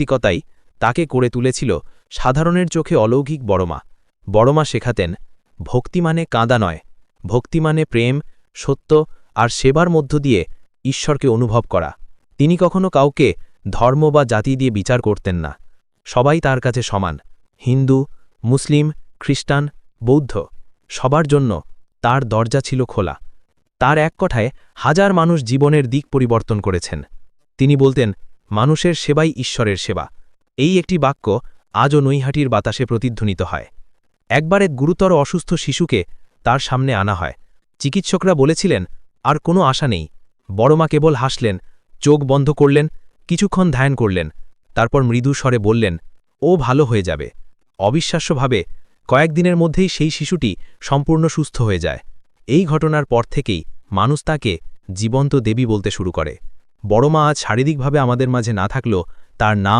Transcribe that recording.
নৈতিকতাই তাকে করে তুলেছিল সাধারণের চোখে অলৌকিক বড়মা। বড়মা শেখাতেন, ভক্তি মানে কাঁদা নয়, ভক্তি মানে প্রেম, সত্য আর সেবার মধ্য দিয়ে ঈশ্বরকে অনুভব করা। তিনি কখনো কাউকে ধর্ম বা জাতি দিয়ে বিচার করতেন না। সবাই তার কাছে সমান, হিন্দু, মুসলিম, খ্রিস্টান, বৌদ্ধ। সবার জন্য তার দরজা ছিল খোলা। তার এক কথায় হাজার মানুষ জীবনের দিক পরিবর্তন করেছেন। তিনি বলতেন মানুষের সেবাই ঈশ্বরের সেবা। এই একটি বাক্য আজও নৈহাটির বাতাসে প্রতিধ্বনিত হয়। একবার এক গুরুতর অসুস্থ শিশুকে তার সামনে আনা হয়। চিকিৎসকরা বলেছিলেন, আর কোনো আশা নেই। বড়মা কেবল হাসলেন, চোখ বন্ধ করলেন, কিছুক্ষণ ধ্যান করলেন, তারপর মৃদু স্বরে বললেন, ও ভালো হয়ে যাবে। অবিশ্বাস্যভাবে কয়েকদিনের মধ্যেই সেই শিশুটি সম্পূর্ণ সুস্থ হয়ে যায়। এই ঘটনার পর থেকেই মানুষ তাকে জীবন্ত দেবী বলতে শুরু করে। বড়মা আজ শারীরিকভাবে আমাদের মাঝে না থাকলেও তার নাম